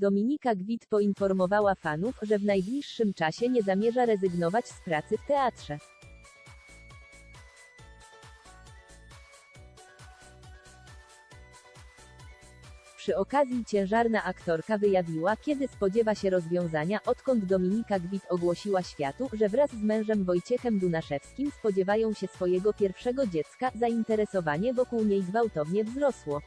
Dominika Gwit poinformowała fanów, że w najbliższym czasie nie zamierza rezygnować z pracy w teatrze. Przy okazji ciężarna aktorka wyjawiła, kiedy spodziewa się rozwiązania, odkąd Dominika Gwit ogłosiła światu, że wraz z mężem Wojciechem Dunaszewskim spodziewają się swojego pierwszego dziecka, zainteresowanie wokół niej gwałtownie wzrosło.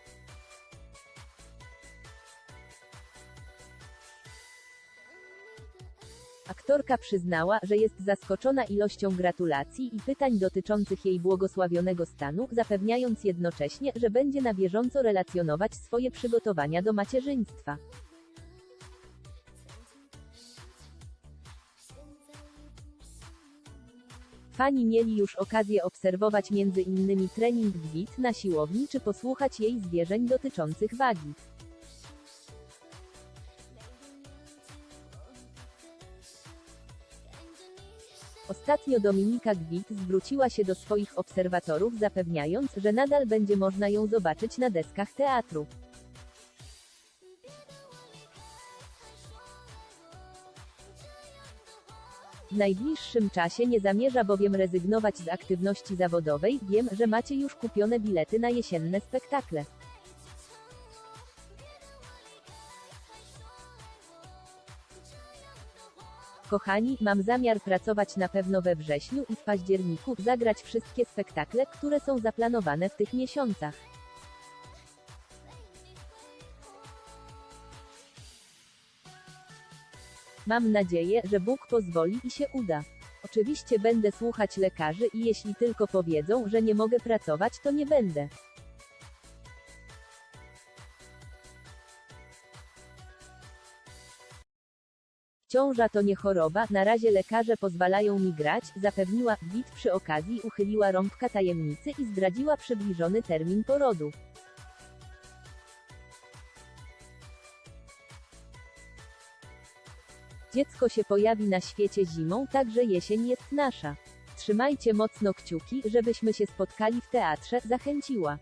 Aktorka przyznała, że jest zaskoczona ilością gratulacji i pytań dotyczących jej błogosławionego stanu, zapewniając jednocześnie, że będzie na bieżąco relacjonować swoje przygotowania do macierzyństwa. Fani mieli już okazję obserwować między innymi trening Gwit na siłowni czy posłuchać jej zwierzeń dotyczących wagi. Ostatnio Dominika Gwit zwróciła się do swoich obserwatorów zapewniając, że nadal będzie można ją zobaczyć na deskach teatru. W najbliższym czasie nie zamierza bowiem rezygnować z aktywności zawodowej, wiem, że macie już kupione bilety na jesienne spektakle. Kochani, mam zamiar pracować na pewno we wrześniu i w październiku, zagrać wszystkie spektakle, które są zaplanowane w tych miesiącach. Mam nadzieję, że Bóg pozwoli i się uda. Oczywiście będę słuchać lekarzy i jeśli tylko powiedzą, że nie mogę pracować, to nie będę. Ciąża to nie choroba, na razie lekarze pozwalają mi grać, zapewniła, Wit przy okazji uchyliła rąbka tajemnicy i zdradziła przybliżony termin porodu. Dziecko się pojawi na świecie zimą, także jesień jest nasza. Trzymajcie mocno kciuki, żebyśmy się spotkali w teatrze, zachęciła.